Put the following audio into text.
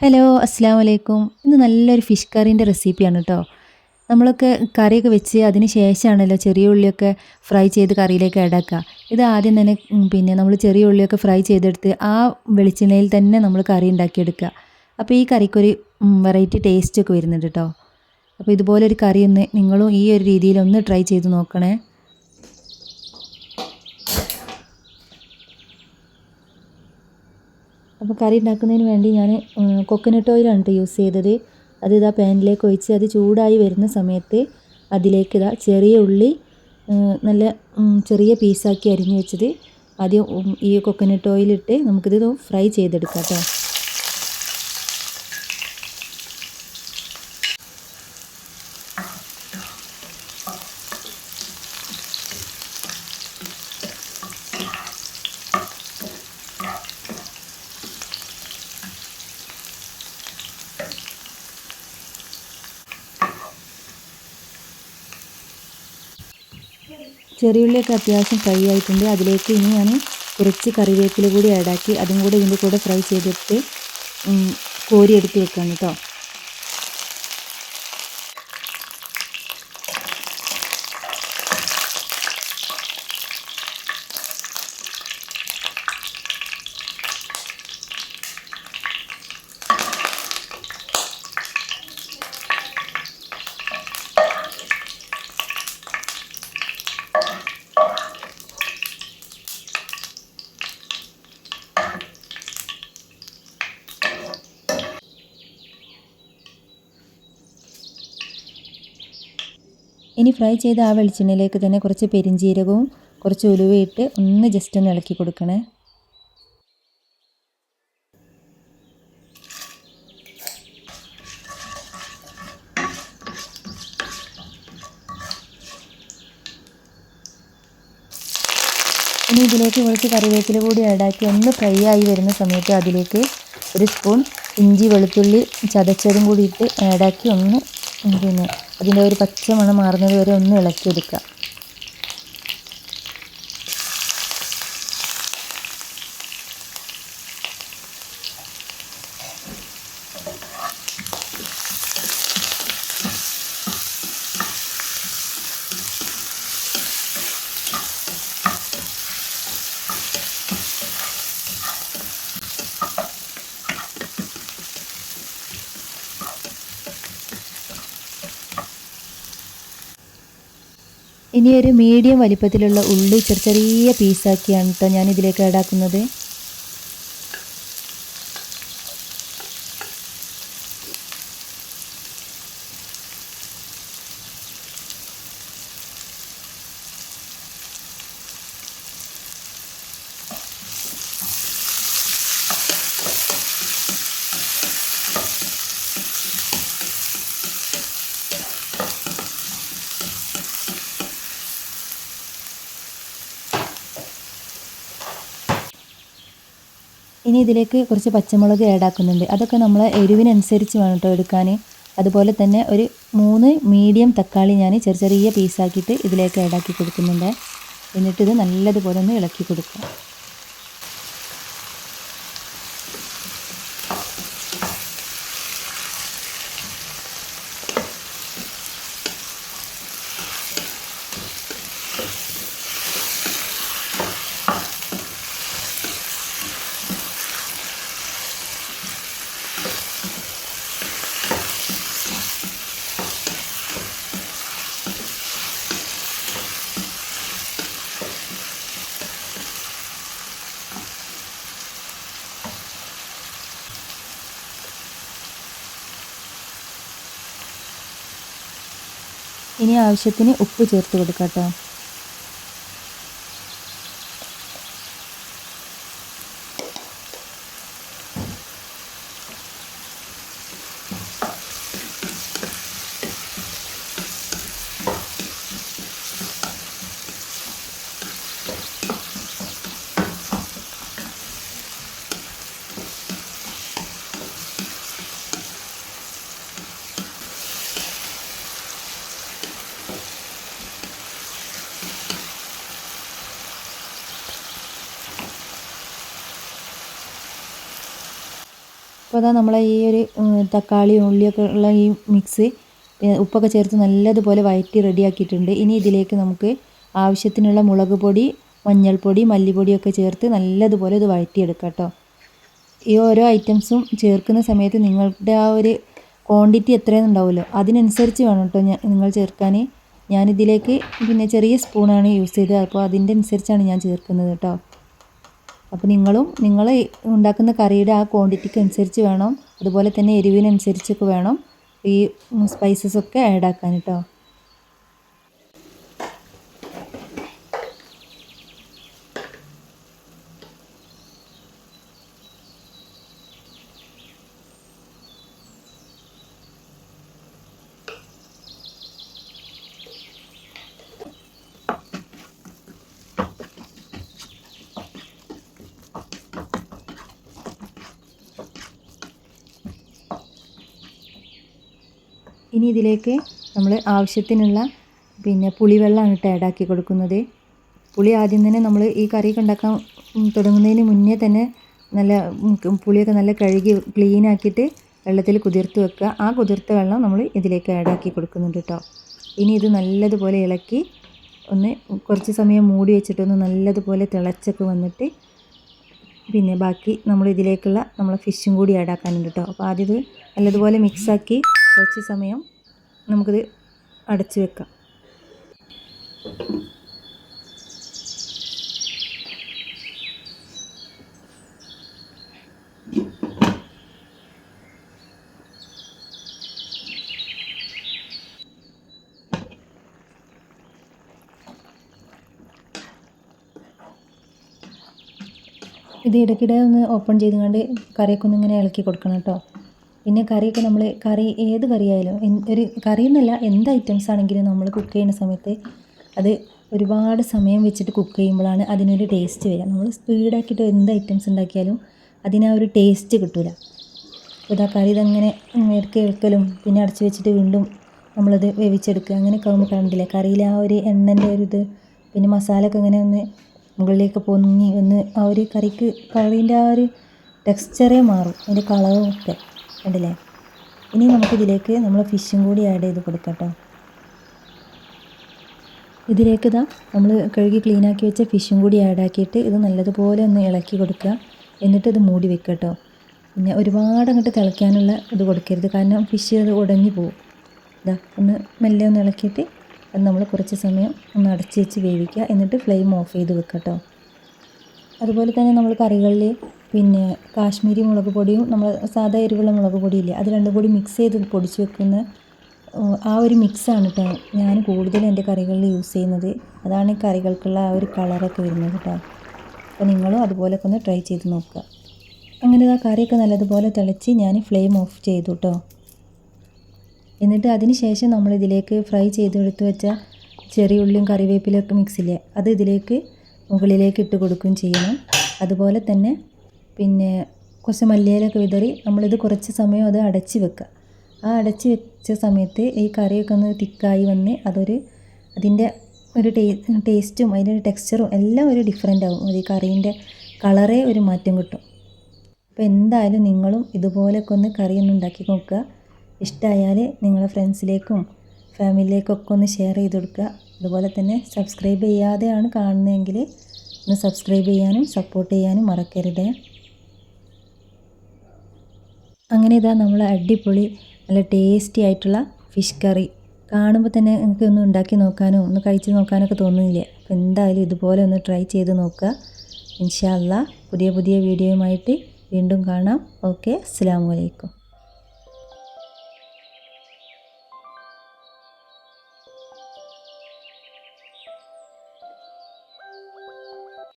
Hello അസ്സാം വലൈക്കും ഇന്ന് നല്ലൊരു ഫിഷ് കറീന്റെ റെസിപ്പിയാണ് കേട്ടോ നമ്മളൊക്കെ കറിയൊക്കെ വെച്ച് അതിന് ശേഷമാണല്ലോ ചെറിയ ഉള്ളിയൊക്കെ ഫ്രൈ ചെയ്ത് കറിയിലേക്ക് ഇടാക്കുക ഇത് ആദ്യം തന്നെ പിന്നെ നമ്മൾ ചെറിയ ഉള്ളിയൊക്കെ ഫ്രൈ ചെയ്തെടുത്ത് ആ വെളിച്ചെണ്ണയിൽ തന്നെ നമ്മൾ കറി ഉണ്ടാക്കിയെടുക്കുക. അപ്പോൾ ഈ കറിക്കൊരു വെറൈറ്റി ടേസ്റ്റൊക്കെ വരുന്നുണ്ട് കേട്ടോ അപ്പോൾ ഇതുപോലൊരു കറി ഒന്ന് നിങ്ങളും ഈ ഒരു രീതിയിൽ ഒന്ന് ട്രൈ ചെയ്ത് നോക്കണേ. അപ്പോൾ കറി ഉണ്ടാക്കുന്നതിന് വേണ്ടി ഞാൻ കൊക്കനട്ട് ഓയിലാണ് കേട്ടോ യൂസ് ചെയ്തത്. അത് ഇതാ പാനിലേക്ക് ഒഴിച്ച് അത് ചൂടായി വരുന്ന സമയത്ത് അതിലേക്ക് ഇതാ ചെറിയ ഉള്ളി നല്ല ചെറിയ പീസാക്കി അരിഞ്ഞു വെച്ചത്. ആദ്യം ഈ കൊക്കനട്ട് ഓയിലിട്ട് നമുക്കിത് ഫ്രൈ ചെയ്തെടുക്കാം കേട്ടോ ചെറിയുള്ളിയൊക്കെ അത്യാവശ്യം ഫ്രൈ ആയിട്ടുണ്ട്. അതിലേക്ക് ഇനി ഞാൻ കുറച്ച് കറിവേപ്പില കൂടി ആഡാക്കി അതും കൂടി ഇതിന്റെ കൂടെ ഫ്രൈ ചെയ്തിട്ട് കോരിയെടുത്ത് വെക്കുകയാണ് കേട്ടോ ഇനി ഫ്രൈ ചെയ്ത ആ വെളിച്ചെണ്ണയിലേക്ക് തന്നെ കുറച്ച് പെരിഞ്ചീരകവും കുറച്ച് ഉലുവയിട്ട് ഒന്ന് ജസ്റ്റ് ഒന്ന് ഇളക്കി കൊടുക്കണേ. ഇനി ഇതിലേക്ക് കുറച്ച് കറിവേപ്പില കൂടി ആഡാക്കി ഒന്ന് ഫ്രൈ ആയി വരുന്ന സമയത്ത് അതിലേക്ക് ഒരു സ്പൂൺ ഇഞ്ചി വെളുത്തുള്ളി ചതച്ചതും കൂടി ഇട്ട് ആഡാക്കി ഒന്ന് പിന്നെ അതിന്റെ ഒരു പച്ച മണം മാറുന്നത് വരെ ഒന്ന് ഇളക്കിയെടുക്കുക. ഇനി ഒരു മീഡിയം വലിപ്പത്തിലുള്ള ഉള്ളി ചെറിയ ചെറിയ പീസാക്കിയാണ് കേട്ടോ ഞാൻ ഇതിലേക്ക് ആഡാക്കുന്നത് ഇനി ഇതിലേക്ക് കുറച്ച് പച്ചമുളക് ആഡ് ആക്കുന്നുണ്ട്. അതൊക്കെ നമ്മൾ എരിവിനനുസരിച്ച് വേണം കേട്ടോ എടുക്കാൻ അതുപോലെ തന്നെ ഒരു മൂന്ന് മീഡിയം തക്കാളി ഞാൻ ചെറിയ ചെറിയ പീസാക്കിയിട്ട് ഇതിലേക്ക് ആഡ് ആക്കി കൊടുക്കുന്നുണ്ട്. എന്നിട്ടിത് നല്ലതുപോലെ ഒന്ന് ഇളക്കി കൊടുക്കുക. ഇനി ആവശ്യത്തിന് ഉപ്പ് ചേർത്ത് കൊടുക്കാം കേട്ടോ അപ്പോൾ അതാ നമ്മളെ ഈ ഒരു തക്കാളി ഉള്ളിയൊക്കെ ഉള്ള ഈ മിക്സ് ഉപ്പൊക്കെ ചേർത്ത് നല്ലതുപോലെ വയറ്റി റെഡിയാക്കിയിട്ടുണ്ട്. ഇനി ഇതിലേക്ക് നമുക്ക് ആവശ്യത്തിനുള്ള മുളക് പൊടി മഞ്ഞൾപ്പൊടി മല്ലിപ്പൊടിയൊക്കെ ചേർത്ത് നല്ലതുപോലെ ഇത് വഴറ്റിയെടുക്കാം കേട്ടോ. ഈ ഓരോ ഐറ്റംസും ചേർക്കുന്ന സമയത്ത് നിങ്ങളുടെ ആ ഒരു ക്വാണ്ടിറ്റി എത്രയെന്ന് ഉണ്ടാവുമല്ലോ അതിനനുസരിച്ച് വേണം കേട്ടോ ഞാൻ നിങ്ങൾ ചേർക്കാൻ ഞാനിതിലേക്ക് പിന്നെ ചെറിയ സ്പൂണാണ് യൂസ് ചെയ്തത്. അപ്പോൾ അതിന്റെ അനുസരിച്ചാണ് ഞാൻ ചേർക്കുന്നത് കേട്ടോ. അപ്പോൾ നിങ്ങളും നിങ്ങൾ ഉണ്ടാക്കുന്ന കറിയുടെ ആ ക്വാണ്ടിറ്റിക്ക് അനുസരിച്ച് വേണം. അതുപോലെ തന്നെ എരിവിനനുസരിച്ചൊക്കെ വേണം ഈ സ്പൈസസ് ഒക്കെ ആഡ് ആക്കാൻ കേട്ടോ ഇനി ഇതിലേക്ക് നമ്മൾ ആവശ്യത്തിനുള്ള പിന്നെ പുളിവെള്ളമാണ് ഇട്ട് ആഡാക്കി കൊടുക്കുന്നത്. പുളി ആദ്യം തന്നെ നമ്മൾ ഈ കറി ഉണ്ടാക്കാൻ തുടങ്ങുന്നതിന് മുന്നേ തന്നെ നല്ല പുളിയൊക്കെ നല്ല കഴുകി ക്ലീൻ ആക്കിയിട്ട് വെള്ളത്തിൽ കുതിർത്ത് വെക്കുക. ആ കുതിർത്ത വെള്ളം നമ്മൾ ഇതിലേക്ക് ആഡാക്കി കൊടുക്കുന്നുണ്ട് കേട്ടോ. ഇനി ഇത് നല്ലതുപോലെ ഇളക്കി ഒന്ന് കുറച്ച് സമയം മൂടി വെച്ചിട്ടൊന്ന് നല്ലതുപോലെ തിളച്ചൊക്കെ വന്നിട്ട് പിന്നെ ബാക്കി നമ്മൾ ഇതിലേക്കുള്ള നമ്മളെ ഫിഷും കൂടി ആഡാക്കാനുണ്ട് കേട്ടോ. അപ്പോൾ ആദ്യം ഇത് നല്ലതുപോലെ മിക്സാക്കി കുറച്ച് സമയം നമുക്കിത് അടച്ചു വെക്കാം. ഇത് ഇടയ്ക്കിടെ ഒന്ന് ഓപ്പൺ ചെയ്തുകൊണ്ട് കറിയൊക്കെ ഒന്ന് ഇങ്ങനെ ഇളക്കി കൊടുക്കണം കേട്ടോ. പിന്നെ കറിയൊക്കെ നമ്മൾ കറി ഏത് കറിയായാലും ഒരു കറി എന്നല്ല എന്ത് ഐറ്റംസ് ആണെങ്കിലും നമ്മൾ കുക്ക് ചെയ്യുന്ന സമയത്ത് അത് ഒരുപാട് സമയം വെച്ചിട്ട് കുക്ക് ചെയ്യുമ്പോഴാണ് അതിനൊരു ടേസ്റ്റ് വരിക നമ്മൾ സ്പീഡാക്കിയിട്ട് എന്ത് ഐറ്റംസ് ഉണ്ടാക്കിയാലും അതിന് ഒരു ടേസ്റ്റ് കിട്ടില്ല അപ്പോൾ ഇതാ കറി ഇതങ്ങനെ ഇറക്കി വെക്കലും പിന്നെ അടച്ചു വെച്ചിട്ട് വീണ്ടും നമ്മളത് വേവിച്ചെടുക്കുക. അങ്ങനെയൊക്കെ ആകുമ്പോൾ കണ്ടില്ലേ? കറിയിൽ ആ ഒരു എണ്ണന്റെ ഒരു ഇത് പിന്നെ മസാലയൊക്കെ ഇങ്ങനെ ഒന്ന് മുകളിലേക്ക് പൊങ്ങി ഒന്ന് ആ ഒരു കറിക്ക് കറീന്റെ ആ ഒരു ടെക്സ്ചറേ മാറും. അതിന്റെ കളറും ഒക്കെ. കണ്ടില്ലേ ഇനി നമുക്കിതിലേക്ക് നമ്മൾ ഫിഷും കൂടി ആഡ് ചെയ്ത് കൊടുക്കട്ടോ. ഇതിലേക്ക് ഇതാ നമ്മൾ കഴുകി ക്ലീനാക്കി വെച്ച ഫിഷും കൂടി ആഡ് ആക്കിയിട്ട് ഇത് നല്ലതുപോലെ ഒന്ന് ഇളക്കി കൊടുക്കുക. എന്നിട്ട് ഇത് മൂടി വെക്കുക കേട്ടോ പിന്നെ ഒരുപാട് അങ്ങോട്ട് തിളയ്ക്കാനുള്ള ഇത് കൊടുക്കരുത്. കാരണം ഫിഷ് അത് ഉടഞ്ഞു പോകും ഇതാ ഒന്ന് മെല്ലെ ഒന്ന് ഇളക്കിയിട്ട് അത് നമ്മൾ കുറച്ച് സമയം ഒന്ന് അടച്ച് വെച്ച് വേവിക്കുക. എന്നിട്ട് ഫ്ലെയിം ഓഫ് ചെയ്ത് വെക്കുക കേട്ടോ അതുപോലെ തന്നെ നമ്മൾ കറികളിൽ പിന്നെ കാശ്മീരി മുളക് പൊടിയും നമ്മൾ സാധാ എരിവുള്ള മുളക് പൊടിയില്ലേ അത് രണ്ടും കൂടി മിക്സ് ചെയ്ത് പൊടിച്ച് വെക്കുന്ന ആ ഒരു മിക്സാണ് കേട്ടോ ഞാൻ കൂടുതലും എന്റെ കറികളിൽ യൂസ് ചെയ്യുന്നത്. അതാണ് ഈ കറികൾക്കുള്ള ആ ഒരു കളറൊക്കെ വരുന്നത് കേട്ടോ അപ്പോൾ നിങ്ങളും അതുപോലൊക്കെ ഒന്ന് ട്രൈ ചെയ്ത് നോക്കുക. അങ്ങനെ ആ കറിയൊക്കെ നല്ലതുപോലെ തിളച്ച് ഞാൻ ഫ്ലെയിം ഓഫ് ചെയ്തു കേട്ടോ എന്നിട്ട് അതിന് ശേഷം നമ്മൾ ഇതിലേക്ക് ഫ്രൈ ചെയ്തെടുത്ത് വെച്ച ചെറിയ ഉള്ളിയും കറിവേപ്പിലൊക്കെ മിക്സില്ലേ അത് ഇതിലേക്ക് മുകളിലേക്ക് ഇട്ട് കൊടുക്കുകയും ചെയ്യണം. അതുപോലെ തന്നെ പിന്നെ കുറച്ച് മല്ലിയിലൊക്കെ വിതറി നമ്മളിത് കുറച്ച് സമയം അത് അടച്ച് വെക്കുക ആ അടച്ച് വെച്ച സമയത്ത് ഈ കറിയൊക്കെ ഒന്ന് തിക്കായി വന്ന് അതൊരു അതിന്റെ ഒരു ടേസ്റ്റും അതിന്റെ ഒരു ടെക്സ്ചറും എല്ലാം ഒരു ഡിഫറെന്റ് ആവും. ഈ കറീന്റെ കളറേ ഒരു മാറ്റം കിട്ടും. അപ്പോൾ എന്തായാലും നിങ്ങളും ഇതുപോലെയൊക്കെ ഒന്ന് കറി ഒന്ന് ഉണ്ടാക്കി നോക്കുക. ഇഷ്ടമായാൽ നിങ്ങളെ ഫ്രണ്ട്സിലേക്കും ഫാമിലിയിലേക്കൊക്കെ ഒന്ന് ഷെയർ ചെയ്ത് കൊടുക്കുക. അതുപോലെ തന്നെ സബ്സ്ക്രൈബ് ചെയ്യാതെയാണ് കാണുന്നതെങ്കിൽ ഒന്ന് സബ്സ്ക്രൈബ് ചെയ്യാനും സപ്പോർട്ട് ചെയ്യാനും മറക്കരുത്. അങ്ങനെ ഇതാ നമ്മൾ അടിപൊളി നല്ല ടേസ്റ്റി ആയിട്ടുള്ള ഫിഷ് കറി കാണുമ്പോൾ തന്നെ നിങ്ങൾക്ക് ഒന്ന് ഉണ്ടാക്കി നോക്കാനോ ഒന്ന് കഴിച്ച് നോക്കാനൊക്കെ തോന്നുന്നില്ലേ. അപ്പോൾ എന്തായാലും ഇതുപോലെ ഒന്ന് ട്രൈ ചെയ്ത് നോക്കുക. ഇൻഷാല്ല പുതിയ പുതിയ വീഡിയോയുമായിട്ട് വീണ്ടും കാണാം. ഓക്കെ അസ്സാം വലൈക്കും